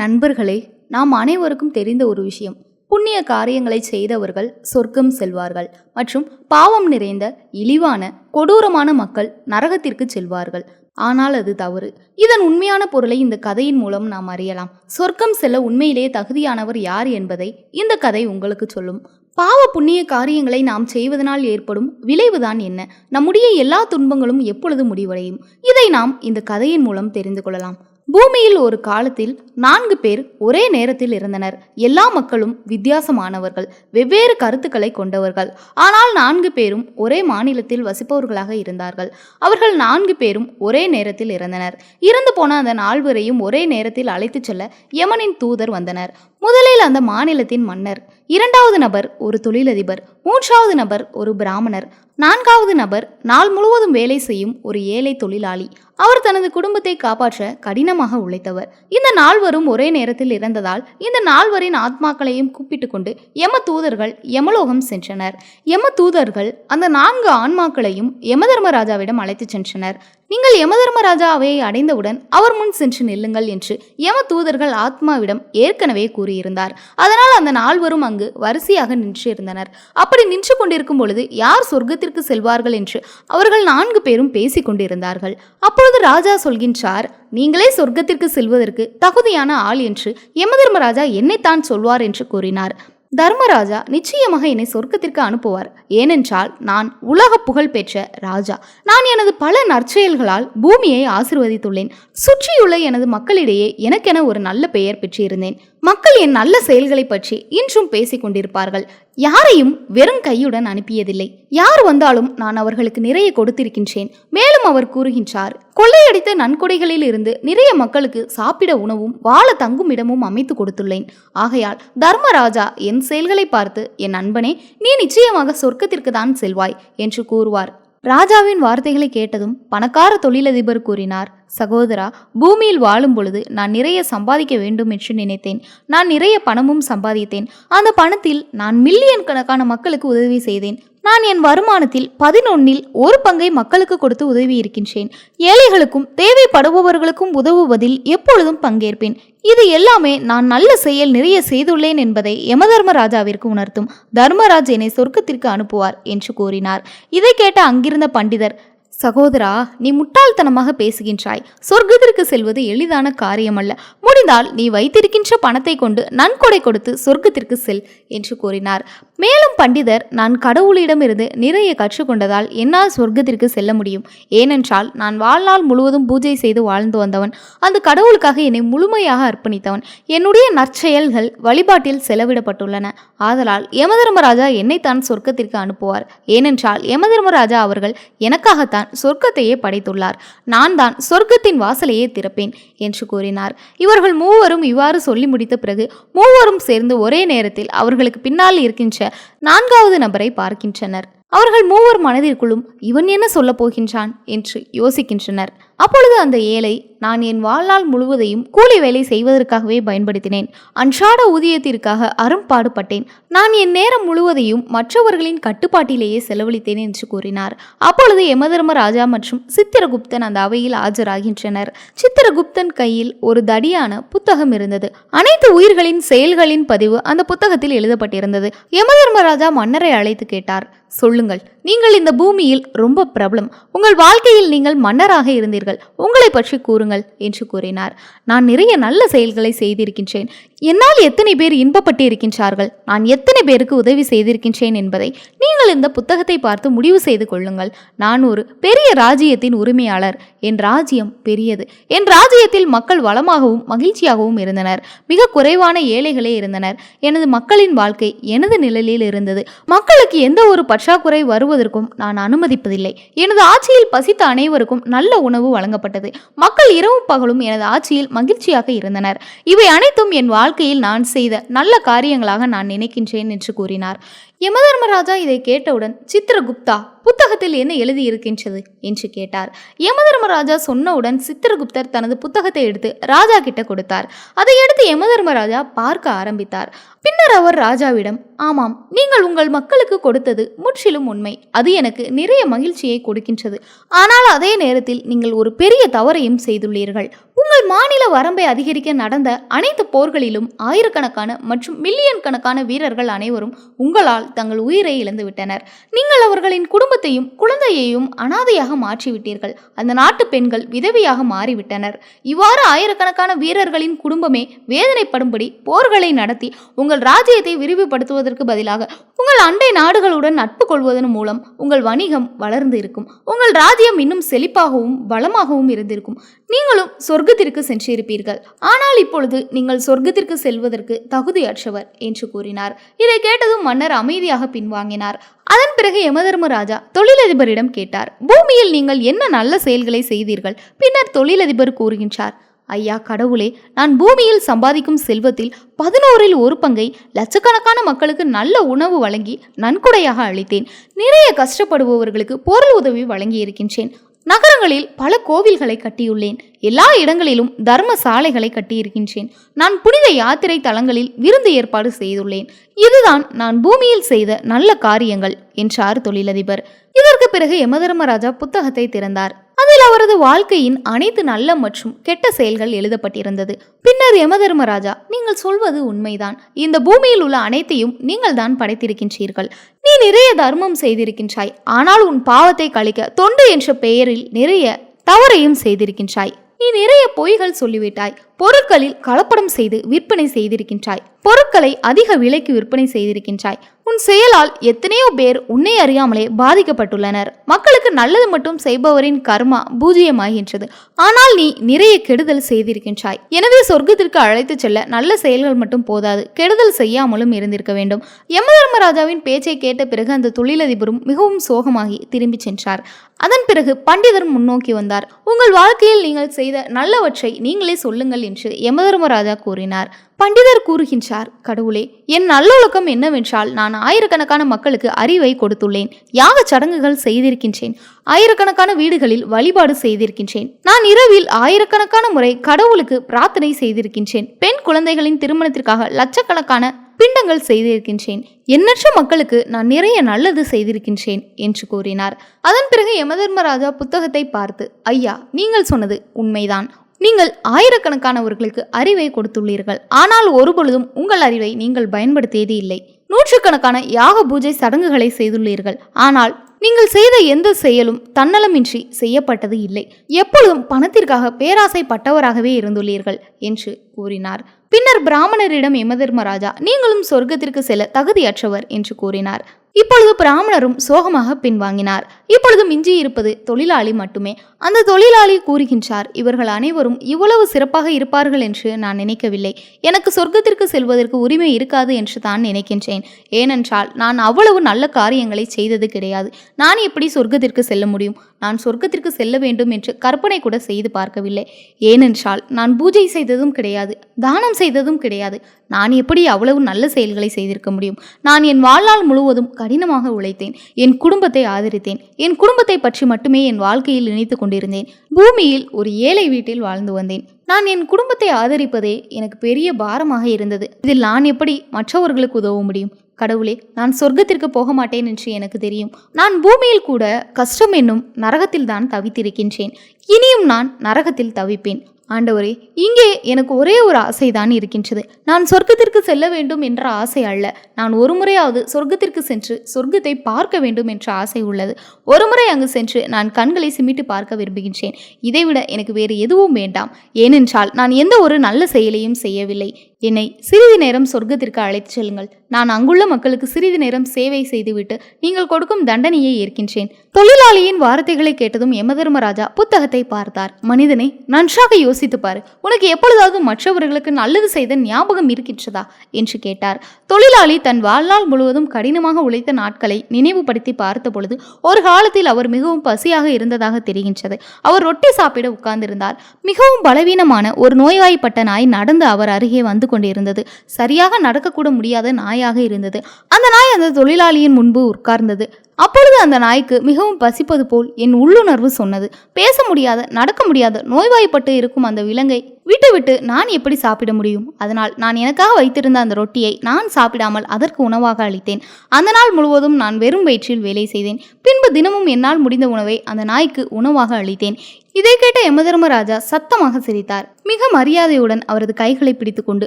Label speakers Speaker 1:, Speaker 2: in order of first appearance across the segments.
Speaker 1: நண்பர்களே நாம் அனைவருக்கும் தெரிந்த ஒரு விஷயம். புண்ணிய காரியங்களை செய்தவர்கள் சொர்க்கம் செல்வார்கள் மற்றும் பாவம் நிறைந்த இழிவான கொடூரமான மக்கள் நரகத்திற்கு செல்வார்கள். ஆனால் அது தவறு. இதன் உண்மையான பொருளை இந்த கதையின் மூலம் நாம் அறியலாம். சொர்க்கம் செல்ல உண்மையிலேயே தகுதியானவர் யார் என்பதை இந்த கதை உங்களுக்கு சொல்லும். பாவ புண்ணிய காரியங்களை நாம் செய்வதனால் ஏற்படும் விளைவுதான் என்ன? நம்முடைய எல்லா துன்பங்களும் எப்பொழுது முடிவடையும்? இதை நாம் இந்த கதையின் மூலம் தெரிந்து கொள்ளலாம். பூமியில் ஒரு காலத்தில் நான்கு பேர் ஒரே நேரத்தில் இருந்தனர் எல்லா மக்களும் வித்தியாசமானவர்கள் வெவ்வேறு கருத்துக்களை கொண்டவர்கள். ஆனால் நான்கு பேரும் ஒரே மாநிலத்தில் வசிப்பவர்களாக இருந்தார்கள். அவர்கள் நான்கு பேரும் ஒரே நேரத்தில் இறந்தனர். இறந்து போன அந்த நால்வரையும் ஒரே நேரத்தில் அழைத்துச் செல்ல யமனின் தூதர் வந்தனர். முதலில் அந்த மாநிலத்தின் மன்னர் இரண்டாவது நபர் ஒரு தொழிலதிபர் மூன்றாவது நபர் ஒரு பிராமணர் நான்காவது நபர் நாள் முழுவதும் வேலை செய்யும் ஒரு ஏழை தொழிலாளி. அவர் தனது குடும்பத்தை காப்பாற்ற கடினமாக உழைத்தவர். இந்த நால்வரும் ஒரே நேரத்தில் இறந்ததால் இந்த நால்வரின் ஆத்மாக்களையும் கூப்பிட்டு கொண்டு யம தூதர்கள் யமலோகம் சென்றனர். யம தூதர்கள் அந்த நான்கு ஆன்மாக்களையும் யமதர்மராஜாவிடம் அழைத்துச் சென்றனர். நீங்கள் யமதர்மராஜா அவையை அடைந்தவுடன் அவர் முன் சென்று நில்லுங்கள் என்று யம தூதர்கள் ஆத்மாவிடம் ஏற்கனவே கூறியிருந்தார். அதனால் அந்த நால்வரும் அங்கு வரிசையாக நின்று இருந்தனர். அப்படி நின்று கொண்டிருக்கும் பொழுது யார் சொர்க்கத்திற்கு செல்வார்கள் என்று அவர்கள் நான்கு பேரும் பேசிக் கொண்டிருந்தார்கள். அப்பொழுது ராஜா சொல்கின்றார் நீங்களே சொர்க்கத்திற்கு செல்வதற்கு தகுதியான ஆள் என்று யமதர்மராஜா என்னைத்தான் சொல்வார் என்று கூறினார். தர்மராஜா நிச்சயமாக என்னை சொர்க்கத்திற்கு அனுப்புவார். ஏனென்றால் நான் உலக புகழ் பெற்ற ராஜா. நான் எனது பல நற்செயல்களால் பூமியை ஆசிர்வதித்துள்ளேன். சுற்றியுள்ள எனது மக்களிடையே எனக்கென ஒரு நல்ல பெயர் பெற்றிருந்தேன். மக்கள் என் நல்ல செயல்களை பற்றி இன்றும் பேசிக் கொண்டிருப்பார்கள். யாரையும் வெறும் கையுடன் அனுப்பியதில்லை. யார் வந்தாலும் நான் அவர்களுக்கு நிறைய கொடுத்திருக்கின்றேன். மேலும் அவர் கூறுகின்றார் கொள்ளையடித்த நன்கொடைகளில் இருந்து நிறைய மக்களுக்கு சாப்பிட உணவும் வாழ தங்கும் இடமும் அமைத்து கொடுத்துள்ளேன். ஆகையால் தர்மராஜா என் செயல்களை பார்த்து என் நண்பனே நீ நிச்சயமாக சொர்க்கத்திற்கு தான் செல்வாய் என்று கூறுவார். ராஜாவின் வார்த்தைகளை கேட்டதும் பணக்கார தொழிலதிபர் கூறினார் சகோதரா பூமியில் வாழும் பொழுது நான் நிறைய சம்பாதிக்க வேண்டும் என்று நினைத்தேன். நான் நிறைய பணமும் சம்பாதித்தேன். அந்த பணத்தில் நான் மில்லியன் கணக்கான மக்களுக்கு உதவி செய்தேன். நான் என் வருமானத்தில் பதினொன்னில் ஒரு பங்கை மக்களுக்கு கொடுத்து உதவி இருக்கின்றேன். ஏழைகளுக்கும் தேவைப்படுபவர்களுக்கும் உதவுவதில் எப்பொழுதும் பங்கேற்பேன். இது எல்லாமே நான் நல்ல செயல் நிறைய செய்துள்ளேன் என்பதை யமதர்மராஜாவிற்கு உணர்த்தும். தர்மராஜ் என்னை சொர்க்கத்திற்கு அனுப்புவார் என்று கூறினார். இதை கேட்ட அங்கிருந்த பண்டிதர் சகோதரா நீ முட்டாள்தனமாக பேசுகின்றாய். சொர்க்கத்திற்கு செல்வது எளிதான காரியமல்ல. முடிந்தால் நீ வைத்திருக்கின்ற பணத்தை கொண்டு நன்கொடை கொடுத்து சொர்க்கத்திற்கு செல் என்று கூறினார். மேலும் பண்டிதர் நான் கடவுளிடமிருந்து நிறைய கற்றுக்கொண்டதால் என்னால் சொர்க்கத்திற்கு செல்ல முடியும். ஏனென்றால் நான் வாழ்நாள் முழுவதும் பூஜை செய்து வாழ்ந்து வந்தவன். அந்த கடவுளுக்காக என்னை முழுமையாக அர்ப்பணித்தவன். என்னுடைய நற்செயல்கள் வழிபாட்டில் செலவிடப்பட்டுள்ளன. ஆதலால் யமதர்மராஜா என்னைத்தான் சொர்க்கத்திற்கு அனுப்புவார். ஏனென்றால் யமதர்மராஜா அவர்கள் எனக்காகத்தான் சொர்க்கத்தையே படைத்துள்ளார். நான் தான் சொர்க்கத்தின் வாசலையே திறப்பேன் என்று கூறினார். இவர்கள் மூவரும் இவ்வாறு சொல்லி முடித்த பிறகு மூவரும் சேர்ந்து ஒரே நேரத்தில் அவர்களுக்கு பின்னால் இருக்கின்ற நான்காவது நபரை பார்க்கின்றனர். அவர்கள் மூவர் மனதிற்குள்ளும் இவன் என்ன சொல்லப் போகின்றான் என்று யோசிக்கின்றனர். அப்பொழுது அந்த ஏழை நான் என் வாழ்நாள் முழுவதையும் கூலி வேலை செய்வதற்காகவே பயன்படுத்தினேன். அன்றாட ஊதியத்திற்காக அரும்பாடுபட்டேன் நான் என் நேரம் முழுவதையும் மற்றவர்களின் கட்டுப்பாட்டிலேயே செலவழித்தேன் என்று கூறினார். அப்பொழுது யமதர்ம ராஜா மற்றும் சித்திரகுப்தன் அந்த அவையில் ஆஜராகின்றனர். சித்திரகுப்தன் கையில் ஒரு தடியான புத்தகம் இருந்தது. அனைத்து உயிர்களின் செயல்களின் பதிவு அந்த புத்தகத்தில் எழுதப்பட்டிருந்தது. யமதர்மராஜா மன்னரை அழைத்து கேட்டார். சொல்லுங்கள். நீங்கள் இந்த பூமியில் ரொம்ப பிரபலம். உங்கள் வாழ்க்கையில் நீங்கள் மன்னராக இருந்தீர்கள். உங்களை பற்றி கூறுங்கள் என்று கூறினார். நான் நிறைய நல்ல செயல்களை செய்திருக்கின்றேன். என்னால் எத்தனை பேர் இன்பப்பட்டு இருக்கின்றார்கள் நான் எத்தனை பேருக்கு உதவி செய்திருக்கின்றேன் என்பதை நீங்கள் இந்த புத்தகத்தை பார்த்து முடிவு செய்து கொள்ளுங்கள். நான் ஒரு பெரிய ராஜ்யத்தின் உரிமையாளர். என் ராஜ்யம் பெரியது. என் ராஜ்யத்தில் மக்கள் வளமாகவும் மகிழ்ச்சியாகவும் இருந்தனர். மிக குறைவான ஏழைகளே இருந்தனர். எனது மக்களின் வாழ்க்கை எனது நிழலில் இருந்தது. மக்களுக்கு எந்த ஒரு பற்றாக்குறை வருவதற்கும் நான் அனுமதிப்பதில்லை. எனது ஆட்சியில் பசித்த அனைவருக்கும் நல்ல உணவு வழங்கப்பட்டது. மக்கள் இரவும் பகலும் எனது ஆட்சியில் மகிழ்ச்சியாக இருந்தனர். இவை அனைத்தும் என் வாழ்க்கையில் நான் செய்த நல்ல காரியங்களாக நான் நினைக்கின்றேன் என்று கூறினார். யமதர்மராஜா இதை கேட்டவுடன் சித்திரகுப்தா புத்தகத்தில் என்ன எழுதி இருக்கின்றது என்று கேட்டார். யமதர்மராஜா சொன்னவுடன் சித்திரகுப்தர் தனது புத்தகத்தை எடுத்து ராஜா கிட்ட கொடுத்தார். அதை எடுத்து யமதர்மராஜா பார்க்க ஆரம்பித்தார். பின்னர் அவர் ராஜாவிடம் ஆமாம் நீங்கள் உங்கள் மக்களுக்கு கொடுத்தது முற்றிலும் உண்மை. அது எனக்கு நிறைய மகிழ்ச்சியை கொடுக்கின்றது. ஆனால் அதே நேரத்தில் நீங்கள் ஒரு பெரிய தவறையும் செய்துள்ளீர்கள். உங்கள் மாநில வரம்பை அதிகரிக்க நடந்த அனைத்து போர்களிலும் ஆயிரக்கணக்கான மற்றும் மில்லியன் கணக்கான வீரர்கள் அனைவரும் உங்களால் தங்கள் உயிரை இழந்துவிட்டனர். நீங்கள் அவர்களின் குடும்பத்தையும் குழந்தையையும் அனாதையாக மாற்றிவிட்டீர்கள். அந்த நாட்டு பெண்கள் விதவியாக மாறிவிட்டனர். இவ்வாறு ஆயிரக்கணக்கான வீரர்களின் குடும்பமே வேதனைப்படும்படி போர்களை நடத்தி உங்கள் ராஜ்யத்தை விரிவுபடுத்துவதற்கு பதிலாக உங்கள் அண்டை நாடுகளுடன் நட்பு கொள்வதன் மூலம் உங்கள் வணிகம் வளர்ந்து இருக்கும் உங்கள் ராஜ்யம் இன்னும் செழிப்பாகவும் பலமாகவும் இருந்திருக்கும். நீங்களும் சொர்க்கத்திற்கு சென்றிருப்பீர்கள். ஆனால் இப்பொழுது நீங்கள் சொர்க்கத்திற்கு செல்வதற்கு தகுதியற்றவர் என்று கூறினார். இதை கேட்டதும் மன்னர் அமைதியாக பின்வாங்கினார். அதன் பிறகு யமதர்மராஜா தொழிலதிபரிடம் கேட்டார். பூமியில் நீங்கள் என்ன நல்ல செயல்களை செய்தீர்கள்? பின்னர் தொழிலதிபர் கூறுகின்றார். ஐயா கடவுளே நான் பூமியில் சம்பாதிக்கும் செல்வத்தில் பதினோரில் ஒரு பங்கை லட்சக்கணக்கான மக்களுக்கு நல்ல உணவு வழங்கி நன்கொடையாக அளித்தேன். நிறைய கஷ்டப்படுபவர்களுக்கு பொருள் உதவி வழங்கி இருக்கின்றேன் நகரங்களில் பல கோவில்களை கட்டியுள்ளேன். எல்லா இடங்களிலும் தர்ம சாலைகளை கட்டியிருக்கின்றேன். நான் புனித யாத்திரை தலங்களில் விருந்து ஏற்பாடு செய்துள்ளேன். இதுதான் நான் பூமியில் செய்த நல்ல காரியங்கள் என்றார் தொழிலதிபர். இதற்கு பிறகு யமதர்மராஜா புத்தகத்தை திறந்தார். அதில் அவரது வாழ்க்கையின் அனைத்து நல்ல மற்றும் கெட்ட செயல்கள் எழுதப்பட்டிருந்தது. பின்னர் யமதர்மராஜா நீங்கள் சொல்வது உண்மைதான். இந்த பூமியில் உள்ள அனைத்தையும் நீங்கள் தான் படைத்திருக்கின்றீர்கள். நீ நிறைய தர்மம் செய்திருக்கின்றாய். ஆனால் உன் பாவத்தை கழிக்க தொண்டு என்ற பெயரில் நிறைய தவறையும் செய்திருக்கின்றாய். நீ நிறைய பொய்கள் சொல்லிவிட்டாய். பொருட்களில் கலப்படம் செய்து விற்பனை செய்திருக்கின்றாய். பொருட்களை அதிக விலைக்கு விற்பனை செய்திருக்கின்றாய். உன் செயலால் எத்தனையோ பேர் உன்னை அறியாமலே பாதிக்கப்பட்டுள்ளனர். மக்களுக்கு நல்லது மட்டும் செய்பவரின் கர்மா பூஜ்யமாகின்றது. ஆனால் நீ நிறைய கெடுதல் செய்திருக்கின்றாய். எனவே சொர்க்கத்திற்கு அழைத்துச் செல்ல நல்ல செயல்கள் மட்டும் போதாது. கெடுதல் செய்யாமலும் இருந்திருக்க வேண்டும். யமதர்மராஜாவின் பேச்சை கேட்ட பிறகு அந்த தொழிலதிபரும் மிகவும் சோகமாகி திரும்பிச் சென்றார். அதன் பிறகு பண்டிதர் முன்னோக்கி வந்தார். உங்கள் வாழ்க்கையில் நீங்கள் செய்த நல்லவற்றை நீங்களே சொல்லுங்கள் என்று யமதர்மராஜா கூறினார். பண்டிதர் கூறுகின்றார் கடவுளே என் நல்லொழுக்கம் என்னவென்றால் நான் ஆயிரக்கணக்கான மக்களுக்கு அறிவை கொடுத்துள்ளேன். யாக சடங்குகள் செய்திருக்கின்றேன். ஆயிரக்கணக்கான வீடுகளில் வழிபாடு செய்திருக்கின்றேன். நான் இரவில் ஆயிரக்கணக்கான முறை கடவுளுக்கு பிரார்த்தனை செய்திருக்கின்றேன். பெண் குழந்தைகளின் திருமணத்திற்காக லட்சக்கணக்கான பிண்டங்கள் செய்திருக்கின்றேன். எண்ணற்ற மக்களுக்கு நான் நிறைய நல்லது செய்திருக்கின்றேன் என்று கூறினார். அதன் பிறகு யமதர்மராஜா புத்தகத்தை பார்த்து ஐயா நீங்கள் சொன்னது உண்மைதான். நீங்கள் ஆயிரக்கணக்கானவர்களுக்கு அறிவை கொடுத்துள்ளீர்கள். ஆனால் ஒருபொழுதும் உங்கள் அறிவை நீங்கள் பயன்படுத்தியது இல்லை. நூற்றுக்கணக்கான யாக பூஜை சடங்குகளை செய்துள்ளீர்கள். ஆனால் நீங்கள் செய்த எந்த செயலும் தன்னலமின்றி செய்யப்பட்டது இல்லை. எப்பொழுதும் பணத்திற்காக பேராசைப்பட்டவராகவே இருந்துள்ளீர்கள் என்று கூறினார். பின்னர் பிராமணரிடம் யமதர்மராஜா நீங்களும் சொர்க்கத்திற்கு செல்ல தகுதியற்றவர் என்று கூறினார். இப்பொழுது பிராமணரும் சோகமாக பின்வாங்கினார். இப்பொழுது மிஞ்சி இருப்பது தொழிலாளி மட்டுமே. அந்த தொழிலாளி கூறுகின்றார் இவர்கள் அனைவரும் இவ்வளவு சிறப்பாக இருப்பார்கள் என்று நான் நினைக்கவில்லை. எனக்கு சொர்க்கத்திற்கு செல்வதற்கு உரிமை இருக்காது என்று தான் நினைக்கின்றேன். ஏனென்றால் நான் அவ்வளவு நல்ல காரியங்களை செய்தது கிடையாது. நான் எப்படி சொர்க்கத்திற்கு செல்ல முடியும்? நான் சொர்க்கத்திற்கு செல்ல வேண்டும் என்று கற்பனை கூட செய்து பார்க்கவில்லை. ஏனென்றால் நான் பூஜை செய்ததும் கிடையாது தானம் செய்ததும் கிடையாது. நான் எப்படி அவ்வளவு நல்ல செயல்களை செய்திருக்க முடியும்? நான் என் வாழ்நாள் முழுவதும் கடினமாக உழைத்தேன். என் குடும்பத்தை ஆதரித்தேன். என் குடும்பத்தை பற்றி மட்டுமே என் வாழ்க்கையில் நினைத்து கொண்டிருந்தேன். பூமியில் ஒரு ஏழை வீட்டில் வாழ்ந்து வந்தேன். நான் என் குடும்பத்தை ஆதரிப்பதே எனக்கு பெரிய பாரமாக இருந்தது. இதில் நான் எப்படி மற்றவர்களுக்கு உதவ முடியும்? கடவுளே நான் சொர்க்கத்திற்கு போக மாட்டேன் என்று எனக்கு தெரியும். நான் பூமியில் கூட கஷ்டம் என்னும் நரகத்தில் தான் தவித்திருக்கின்றேன். இனியும் நான் நரகத்தில் தவிப்பேன். ஆண்டவரே இங்கே எனக்கு ஒரே ஒரு ஆசைதான் இருக்கின்றது. நான் சொர்க்கத்திற்கு செல்ல வேண்டும் என்ற ஆசை அல்ல. நான் ஒரு முறையாவது சொர்க்கத்திற்கு சென்று சொர்க்கத்தை பார்க்க வேண்டும் என்ற ஆசை உள்ளது. ஒரு முறை அங்கு சென்று நான் கண்களை சிமிட்டு பார்க்க விரும்புகின்றேன். இதைவிட எனக்கு வேறு எதுவும் வேண்டாம். ஏனென்றால் நான் எந்த ஒரு நல்ல செயலையும் செய்யவில்லை. என்னை சிறிது நேரம் சொர்க்கத்திற்கு அழைத்துச் செல்லுங்கள். நான் அங்குள்ள மக்களுக்கு சிறிது நேரம் சேவை செய்துவிட்டு நீங்கள் கொடுக்கும் தண்டனையை ஏற்கின்றேன். தொழிலாளியின் வார்த்தைகளை கேட்டதும் யமதர்மராஜா புத்தகத்தை பார்த்தார். மனிதனை நன்றாக யோசித்து பாரு. உனக்கு எப்பொழுதாவது மற்றவர்களுக்கு நல்லது செய்த ஞாபகம் இருக்கின்றதா? என்று கேட்டார். தொழிலாளி தன் வாழ்நாள் முழுவதும் கடினமாக உழைத்த நாட்களை நினைவுபடுத்தி பார்த்த பொழுது ஒரு காலத்தில் அவர் மிகவும் பசியாக இருந்ததாக தெரிகின்றது. அவர் ரொட்டி சாப்பிட உட்கார்ந்திருந்தார். மிகவும் பலவீனமான ஒரு நோய்வாய்ப்பட்ட நாய் நடந்து அவர் அருகே வந்து கொண்டிருந்தது சரியாக நடக்கக்கூட முடியாத நாயாக இருந்தது. அந்த நாய் அந்த தொழிலாளியின் முன்பு உட்கார்ந்தது. அப்பொழுது அந்த நாய்க்கு மிகவும் பசிப்பது போல் என் உள்ளுணர்வு சொன்னது. பேச முடியாத நடக்க முடியாத நோய்வாய்ப்பட்டு இருக்கும் அந்த விலங்கை விட்டு விட்டு நான் எப்படி சாப்பிட முடியும்? அதனால் நான் எனக்காக வைத்திருந்த அந்த ரொட்டியை நான் சாப்பிடாமல் அதற்கு உணவாக அளித்தேன். அந்த நாள் முழுவதும் நான் வெறும் வயிற்றில் வேலை செய்தேன். பின்பு தினமும் என்னால் முடிந்த உணவை அந்த நாய்க்கு உணவாக அளித்தேன். இதை கேட்ட யமதர்மராஜா சத்தமாக சிரித்தார். மிக மரியாதையுடன் அவரது கைகளை பிடித்துக்கொண்டு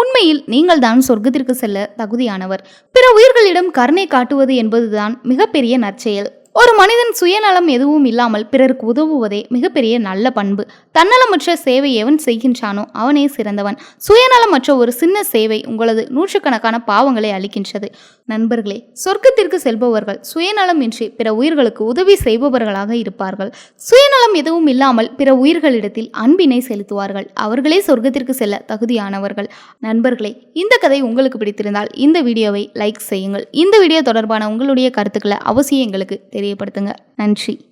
Speaker 1: உண்மையில் நீங்கள் தான் சொர்க்கத்திற்கு செல்ல தகுதியானவர். பிற உயிர்களிடம் கருணை காட்டுவது என்பதுதான் மிகப்பெரிய நற்செயல். ஒரு மனிதன் சுயநலம் எதுவும் இல்லாமல் பிறருக்கு உதவுவதே மிகப்பெரிய நல்ல பண்பு. தன்னலமற்ற சேவை எவன் செய்கின்றானோ அவனே சிறந்தவன். சுயநலமற்ற ஒரு சின்ன சேவை உங்களது நூற்றுக்கணக்கான பாவங்களை அளிக்கின்றது. நண்பர்களே சொர்க்கத்திற்கு செல்பவர்கள் சுயநலமின்றி பிற உயிர்களுக்கு உதவி செய்பவர்களாக இருப்பார்கள். சுயநலம் எதுவும் இல்லாமல் பிற உயிர்களிடத்தில் அன்பினை செலுத்துவார்கள். அவர்களே சொர்க்கத்திற்கு செல்ல தகுதியானவர்கள். நண்பர்களே இந்த கதை உங்களுக்கு பிடித்திருந்தால் இந்த வீடியோவை லைக் செய்யுங்கள். இந்த வீடியோ தொடர்பான உங்களுடைய கருத்துக்களை அவசியம் எங்களுக்கு தெரியப்படுத்துங்க. நன்றி.